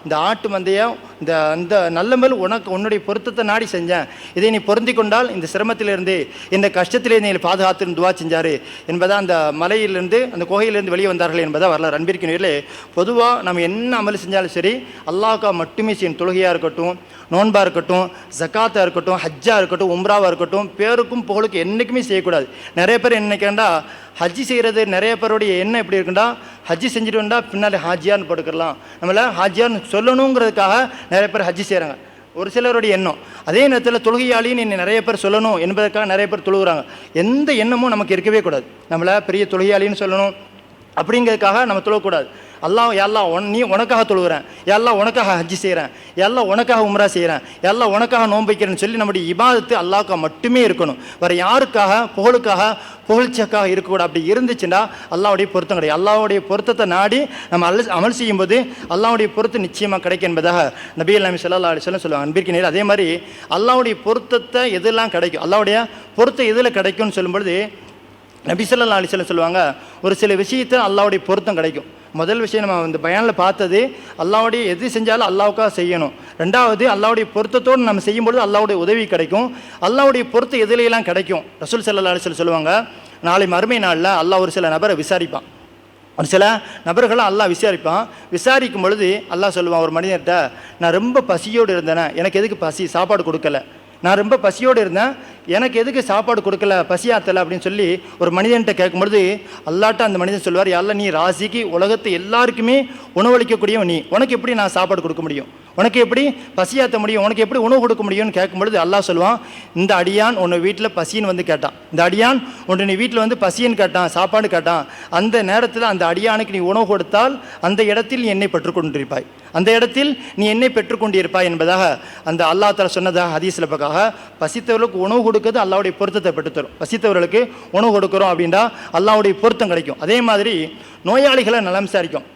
இந்த ஆட்டு மந்தையை இந்த அந்த நல்ல மேல் உனக்கு உன்னுடைய பொருத்தத்தை நாடி செஞ்சேன். இதை நீ பொருந்தி கொண்டால் இந்த சிரமத்திலிருந்து இந்த கஷ்டத்திலிருந்து நீ பாதுகாத்துன்னு துவா செஞ்சார். என்பதாக அந்த மலையிலிருந்து அந்த குகையிலிருந்து வெளியே வந்தார்கள் என்பதாக வரலாறு. அன்பிற்கினர்களே பொதுவாக நம்ம என்ன அமல் செஞ்சாலும் சரி அல்லாஹ் அல்லாஹ்க்கா மட்டுமே செய்யும். தொழுகையாக இருக்கட்டும் நோன்பாக இருக்கட்டும் ஜக்காத்தாக இருக்கட்டும் ஹஜ்ஜாக இருக்கட்டும் உம்ராவாக இருக்கட்டும் பேருக்கும் புகழுக்கும் என்றைக்குமே செய்யக்கூடாது. நிறைய பேர் என்ன கேண்டா ஹஜ்ஜி செய்கிறது நிறைய பேருடைய எண்ணம் எப்படி இருக்குண்டா? ஹஜ்ஜி செஞ்சுட்டு வந்தால் பின்னாடி ஹாஜியான்னு போட்டுக்கலாம். நம்மள ஹாஜியான்னு சொல்லணுங்கிறதுக்காக நிறைய பேர் ஹஜ்ஜி செய்கிறாங்க ஒரு சிலருடைய எண்ணம். அதே நேரத்தில் தொழுகையாளின்னு என்னை நிறைய பேர் சொல்லணும் என்பதற்காக நிறைய பேர் தொழுகிறாங்க. எந்த எண்ணமும் நமக்கு இருக்கவே கூடாது. நம்மளை பெரிய தொழுகையாளின்னு சொல்லணும். அப்படிங்கிறதுக்காக நம்ம தொழக்கூடாது. அல்லாஹ் எல்லாம் உன் நீ உனக்காக தொழுகிறேன். எல்லாம் உனக்காக ஹஜ்ஜி செய்கிறேன். எல்லாம் உனக்காக உம்ரா செய்கிறேன். எல்லாம் உனக்காக நோம்பிக்கிறேன்னு சொல்லி நம்முடைய இபாதத்து அல்லாவுக்காக மட்டுமே இருக்கணும். வேறு யாருக்காக புகழுக்காக புகழ்ச்சிக்காக இருக்கக்கூடாது. அப்படி இருந்துச்சுன்னா அல்லாவுடைய பொருத்தம் கிடையாது. அல்லாவுடைய பொருத்தத்தை நாடி நம்ம அல் அமல் செய்யும்போது அல்லாவுடைய பொருத்தம் நிச்சயமாக கிடைக்கும் என்பதாக நபி அல்லாமி சல்லா அலிஸ்லாம் சொல்லுவாங்க. அன்பிற்கு அதே மாதிரி அல்லாவுடைய பொருத்தத்தை எதெல்லாம் கிடைக்கும்? அல்லாவுடைய பொருத்தம் எதில் கிடைக்கும்னு சொல்லும்பொழுது நபி ஸல்லல்லாஹு அலைஹி சொல்லுவாங்க ஒரு சில விஷயத்தை அல்லாவுடைய பொருத்தம் கிடைக்கும். முதல் விஷயம் நம்ம இந்த பயானில் பார்த்தது அல்லாவுடைய எது செஞ்சாலும் அல்லாவுக்காக செய்யணும். ரெண்டாவது அல்லாவுடைய பொருத்தத்தோடு நம்ம செய்யும்பொழுது அல்லாவுடைய உதவி கிடைக்கும். அல்லாவுடைய பொருத்து எதுலையெல்லாம் கிடைக்கும். ரசூல் ஸல்லல்லாஹு அலைஹி சொல்லுவாங்க நாளை மறுமை நாளில் அல்லாஹ் ஒரு சில நபரை விசாரிப்பான். ஒரு சில நபர்களை அல்லாஹ் விசாரிப்பான். விசாரிக்கும் பொழுது அல்லாஹ் சொல்லுவான் ஒரு மனிதர்கிட்ட நான் ரொம்ப பசியோடு இருந்தேனே எனக்கு எதுக்கு பசி? சாப்பாடு கொடுக்கல. நான் ரொம்ப பசியோடு இருந்தேன். எனக்கு எதுக்கு சாப்பாடு கொடுக்கல பசியாத்தலை அப்படின்னு சொல்லி ஒரு மனிதன்கிட்ட கேட்கும்பொழுது அல்லாட்ட அந்த மனிதன் சொல்லுவார் யாரில் நீ ராசிக்கு உலகத்து எல்லாருக்குமே உணவளிக்கக்கூடியவன் நீ. உனக்கு எப்படி நான் சாப்பாடு கொடுக்க முடியும்? உனக்கு எப்படி பசியாற்ற முடியும்? உனக்கு எப்படி உணவு கொடுக்க முடியும்னு கேட்கும்பொழுது அல்லாஹ் சொல்லுவான் இந்த அடியான் உன்னை வீட்டில் பசின்னு வந்து கேட்டான். இந்த அடியான் உன்னை நீ வீட்டில் வந்து பசின்னு கேட்டான் சாப்பாடு கேட்டான். அந்த நேரத்தில் அந்த அடியானுக்கு நீ உணவு கொடுத்தால் அந்த இடத்தில் நீ என்னை பெற்றுக்கொண்டிருப்பாய். அந்த இடத்தில் நீ என்னை பெற்றுக்கொண்டிருப்பாய் என்பதாக அந்த அல்லாஹ் தஆலா சொன்னதாக ஹதீஸில் பக்காக பசித்தவர்களுக்கு உணவு கொடுக்கிறது அல்லாவுடைய பொருத்தத்தை பெற்றுத்தரும். பசித்தவர்களுக்கு உணவு கொடுக்குறோம் அப்படின்னா அல்லாவுடைய பொருத்தம் கிடைக்கும். அதே மாதிரி நோயாளிகளை நலம் விசாரிக்கும்.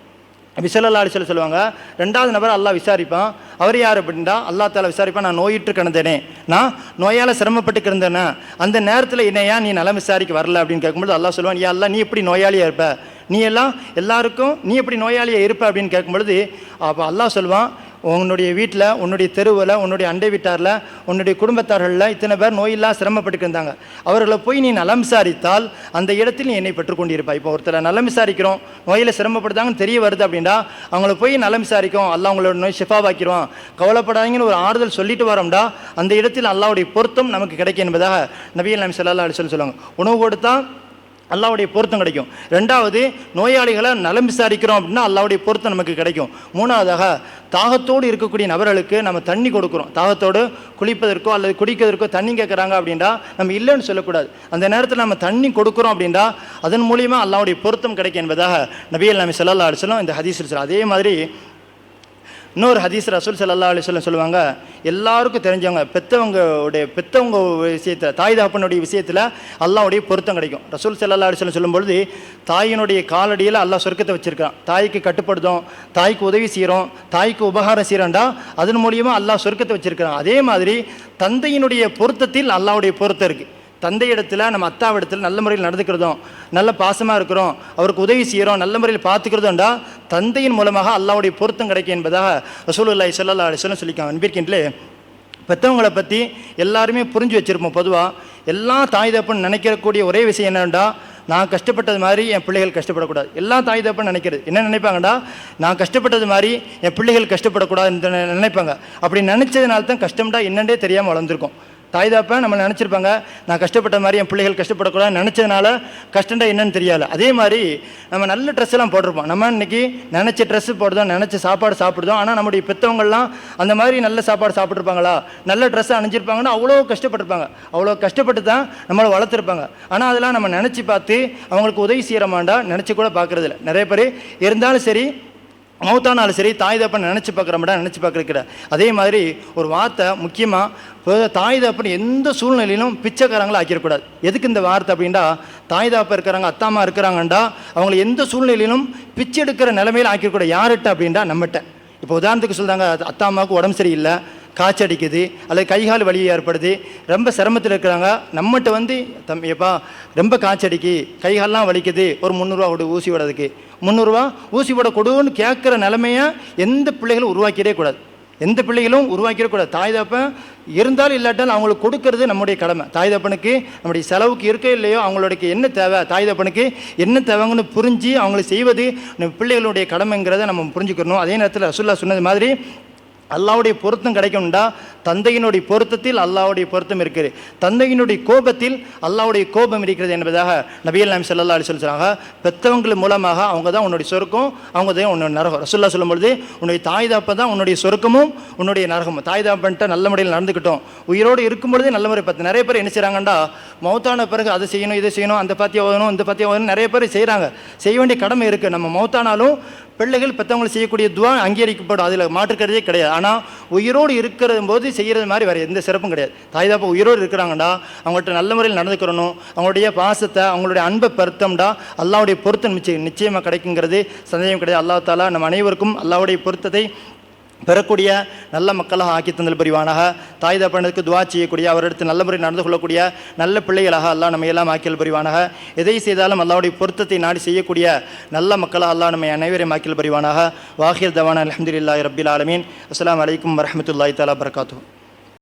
விசலல்லா அலிசல்ல சொல்லுவாங்க ரெண்டாவது நபர் அல்லாஹ் விசாரிப்பான். அவர் யார் அப்படின்னா அல்லா தால விசாரிப்பான் நான் நோயிட்டு கிடந்தேனே. நான் நோயால் சிரமப்பட்டு கிடந்தேனே. அந்த நேரத்தில் என்னையா நீ நலம் விசாரிக்க வரல? அப்படின்னு கேட்கும்போது அல்லா சொல்லுவான் ஏ அல்லா நீ எப்படி நோயாளியாக இருப்ப? நீ எல்லாம் எல்லாருக்கும் நீ எப்படி நோயாளியாக இருப்ப? அப்படின்னு கேட்கும்பொழுது அப்போ அல்லாஹ் சொல்லுவான் உன்னுடைய வீட்டில் உன்னுடைய தெருவில் உன்னுடைய அண்டை வீட்டாரில் உன்னுடைய குடும்பத்தார்களில் இத்தனை பேர் நோயில்லா சிரமப்பட்டு இருந்தாங்க. அவர்களை போய் நீ நலம் விசாரித்தால் அந்த இடத்தில் நீ என்னை பெற்றுக்கொண்டிருப்பா இப்போ ஒருத்தர் நலம் விசாரிக்கிறோம் நோயில் சிரமப்படுத்தாங்கன்னு தெரிய வருது அப்படின்னா அவங்கள போய் நலம் விசாரிக்கும் அல்ல அவங்களோட நோய் ஷிஃபாவாக்கிறோம் கவலைப்படாதீங்கன்னு ஒரு ஆறுதல் சொல்லிட்டு வரோம்டா அந்த இடத்தில் அல்லாவுடைய பொருத்தம் நமக்கு கிடைக்கும் என்பதாக நபியல் நபி ஸல்லல்லாஹு அலைஹி சொல்லுவாங்க. உணவு கொடுத்தா அல்லாவுடைய பொருத்தம் கிடைக்கும். ரெண்டாவது நோயாளிகளை நலம் விசாரிக்கிறோம் அப்படின்னா அல்லாவுடைய பொருத்தம் நமக்கு கிடைக்கும். மூணாவதாக தாகத்தோடு இருக்கக்கூடிய நபர்களுக்கு நம்ம தண்ணி கொடுக்குறோம். தாகத்தோடு குளிப்பதற்கோ அல்லது குடிக்கிறதற்கோ தண்ணி கேட்குறாங்க அப்படின்னா நம்ம இல்லைன்னு சொல்லக்கூடாது. அந்த நேரத்தில் நம்ம தண்ணி கொடுக்குறோம் அப்படின்னா அதன் மூலியமாக அல்லாவுடைய பொருத்தம் கிடைக்கும் என்பதாக நபிகள் நபி ஸல்லல்லாஹு அலைஹி இந்த ஹதீஸ் சொல்றாங்க. அதே மாதிரி இன்னொரு ஹதீஸ் ரசூல் சல்லா அலி வஸல்லம் சொல்லுவாங்க எல்லாருக்கும் தெரிஞ்சவங்க பெத்தவங்களுடைய பெத்தவங்க விஷயத்தில் தாய் தகப்பனுடைய விஷயத்தில் அல்லாவுடைய பொருத்தம் கிடைக்கும். ரசூல் சல்லா அலி சொல்லம் சொல்லும்பொழுது தாயினுடைய காலடியில் அல்லா சொர்க்கத்தை வச்சுருக்கான் தாய்க்கு கட்டுப்படுத்தும் தாய்க்கு உதவி செய்கிறோம் தாய்க்கு உபகாரம் செய்கிறோம்டா அதன் மூலியமாக அல்லாஹ் சொர்க்கத்தை வச்சிருக்கிறான். அதே மாதிரி தந்தையினுடைய பொருத்தத்தில் அல்லாவுடைய பொருத்தம் இருக்குது தந்தை இடத்துல நம்ம அத்தாவிடத்தில் நல்ல முறையில் நடந்துக்கிறதும் நல்ல பாசமாக இருக்கிறோம் அவருக்கு உதவி செய்கிறோம் நல்ல முறையில் பார்த்துக்கிறதும்டா தந்தையின் மூலமாக அல்லாவுடைய பொருத்தம் கிடைக்கும் என்பதாக ரசூலுல்லாய் சொல்லல்லா அலைஹி சொல்லிக்கான் சொல்லிக்காங்க பெற்றவங்களை பற்றி எல்லாருமே புரிஞ்சு வச்சுருப்போம் பொதுவாக எல்லா தாய் தப்புன்னு நினைக்கக்கூடிய ஒரே விஷயம் என்னென்னா நான் கஷ்டப்பட்டது மாதிரி என் பிள்ளைகள் கஷ்டப்படக்கூடாது. எல்லா தாய் தப்புன்னு நினைக்கிறது. என்ன நினைப்பாங்கடா நான் கஷ்டப்பட்டது மாதிரி என் பிள்ளைகள் கஷ்டப்படக்கூடாதுன்னு நினைப்பாங்க. அப்படி நினச்சதுனால தான் கஷ்டம்டா என்னென்றே தெரியாமல் வளர்ந்துருக்கும். தாய் தாப்பா நம்ம நினச்சிருப்பாங்க நான் கஷ்டப்பட்ட மாதிரி என் பிள்ளைகள் கஷ்டப்படக்கூடாதுன்னு நினச்சதுனால கஷ்டம்டா என்னன்னு தெரியாது அதே மாதிரி நம்ம நல்ல ட்ரெஸ் எல்லாம் போட்டிருப்போம். நம்ம இன்னைக்கு நினச்ச ட்ரெஸ் போடுறோம் நினச்ச சாப்பாடு சாப்பிடுதோம் ஆனால் நம்முடைய பெற்றவங்கள்லாம் அந்த மாதிரி நல்ல சாப்பாடு சாப்பிட்ருப்பாங்களா நல்ல ட்ரெஸ் அணிஞ்சிருப்பாங்கன்னா அவ்வளோ கஷ்டப்பட்டிருப்பாங்க. அவ்வளோ கஷ்டப்பட்டு தான் நம்மளை வளர்த்துருப்பாங்க. ஆனால் அதெல்லாம் நம்ம நினச்சி பார்த்து அவங்களுக்கு உதவி செய்கிறோமாண்டா நினச்சி கூட பார்க்குறதில்ல. நிறைய பேர் இருந்தாலும் சரி மௌத்தானாலும் சரி தாய் தப்பன் நினச்சி பார்க்குறோம்டா நினச்சி பார்க்குறக்கிட அதே மாதிரி ஒரு வார்த்தை முக்கியமாக தாய் தப்பன் எந்த சூழ்நிலையிலும் பிச்சைக்காரங்களை ஆக்கிடக்கூடாது. எதுக்கு இந்த வார்த்தை அப்படின்னா தாய் தாப்பா இருக்கிறாங்க அத்தாமா இருக்கிறாங்கண்டா அவங்கள எந்த சூழ்நிலையிலும் பிச்சை எடுக்கிற நிலமையில ஆக்கிடக்கூடாது. யார்கிட்ட அப்படின்டா நம்மகிட்ட. இப்போ உதாரணத்துக்கு சொல்கிறாங்க அத்தா அம்மாவுக்கு உடம்பு சரியில்லை காய்ச்சடிக்குது அல்லது கைகால் வலி ஏற்படுது ரொம்ப சிரமத்தில் இருக்கிறாங்க. நம்மகிட்ட வந்து தம் எப்பா ரொம்ப காய்ச்சடிக்கு கைகாலெலாம் வலிக்குது ஒரு முந்நூறுரூவா கொடு ஊசி விடுறதுக்கு முந்நூறுரூவா ஊசி விட கொடுன்னு கேட்குற நிலைமையை எந்த பிள்ளைகளும் உருவாக்கிடே கூடாது. எந்த பிள்ளைகளும் உருவாக்கிடக்கூடாது தாய் தப்பன் இருந்தாலும் இல்லாட்டாலும் அவங்களுக்கு கொடுக்கறது நம்முடைய கடமை. தாய் தப்பனுக்கு நம்முடைய செலவுக்கு இருக்கோ இல்லையோ அவங்களுடைய என்ன தேவை தாய் தப்பனுக்கு என்ன தேவைங்கன்னு புரிஞ்சு அவங்களை செய்வது நம்ம பிள்ளைகளுடைய கடமைங்கிறத நம்ம புரிஞ்சுக்கணும். அதே நேரத்தில் ரசுல்லா சொன்னது மாதிரி அல்லாவுடைய பொருத்தம் கிடைக்கும்டா தந்தையினுடைய பொருத்தத்தில் அல்லாவுடைய பொருத்தம் இருக்குது. தந்தையினுடைய கோபத்தில் அல்லாவுடைய கோபம் இருக்கிறது என்பதாக நபியல் நாம் செல்லல்லா அலி சொல்லுறாங்க பெற்றவங்கள் மூலமாக அவங்க தான் உன்னுடைய சொருக்கம் அவங்க தான் உன்னோட நரகம் ரசுல்லா சொல்லும்பொழுது உன்னுடைய தாய் தாப்பை தான் உன்னுடைய சொருக்கமும் உன்னுடைய நரகமும். தாய் தாப்பன்ட்ட நல்ல முறையில் நடந்துக்கிட்டோம். உயிரோடு இருக்கும் பொழுதே நல்ல முறை பார்த்து நிறைய பேர் என்ன செய்கிறாங்கண்டா மௌத்தான பிறகு அதை செய்யணும் இதை செய்யணும் அந்த பாத்தியம் ஓதணும் இந்த பாத்தியம் ஓதணும் நிறைய பேர் செய்கிறாங்க செய்ய வேண்டிய கடமை இருக்குது நம்ம மௌத்தானாலும் பிள்ளைகள் பெற்றவங்களை செய்யக்கூடிய துவா அங்கீகரிக்கப்படும். அதில் மாற்றுக்கிறதே கிடையாது. ஆனால் உயிரோடு இருக்கிற போது செய்கிறது மாதிரி வேறு எந்த சிறப்பும் கிடையாது. தாய் தாப்பா உயிரோடு இருக்கிறாங்கடா அவங்கள்ட்ட நல்ல முறையில் நடந்துக்கிறணும் அவங்களுடைய பாசத்தை அவங்களுடைய அன்பை பருத்தம்டா. அல்லாவுடைய பொருத்தம் நிச்சயம் நிச்சயமாக கிடைக்குங்கிறது சந்தேகம் கிடையாது. அல்லா தாலா நம்ம அனைவருக்கும் அல்லாவுடைய பொருத்தத்தை பெறக்கூடிய நல்ல மக்களாக ஆக்கி தந்தல் புரிவானாக. தாய் தப்பனுக்கு துவா செய்யக்கூடிய அவரிடத்து நல்ல முறை நடந்து கொள்ளக்கூடிய நல்ல பிள்ளைகளாக அல்லாஹ் நம்ம எல்லாம் ஆக்கியல் புரிவானாக. எதை செய்தாலும் அல்லாவுடைய பொருத்தத்தை நாடி செய்யக்கூடிய நல்ல மக்களாக அல்லாஹ் நம்ம அனைவரையும் ஆக்கியல் புரிவானாக. வாஹிர் தவான் அலமதுல்லாஹி ரபில் ஆலமீன். அஸ்லாம் வலைக்கம் வரமத்துல்லாய் தாலா வரகாத்தூ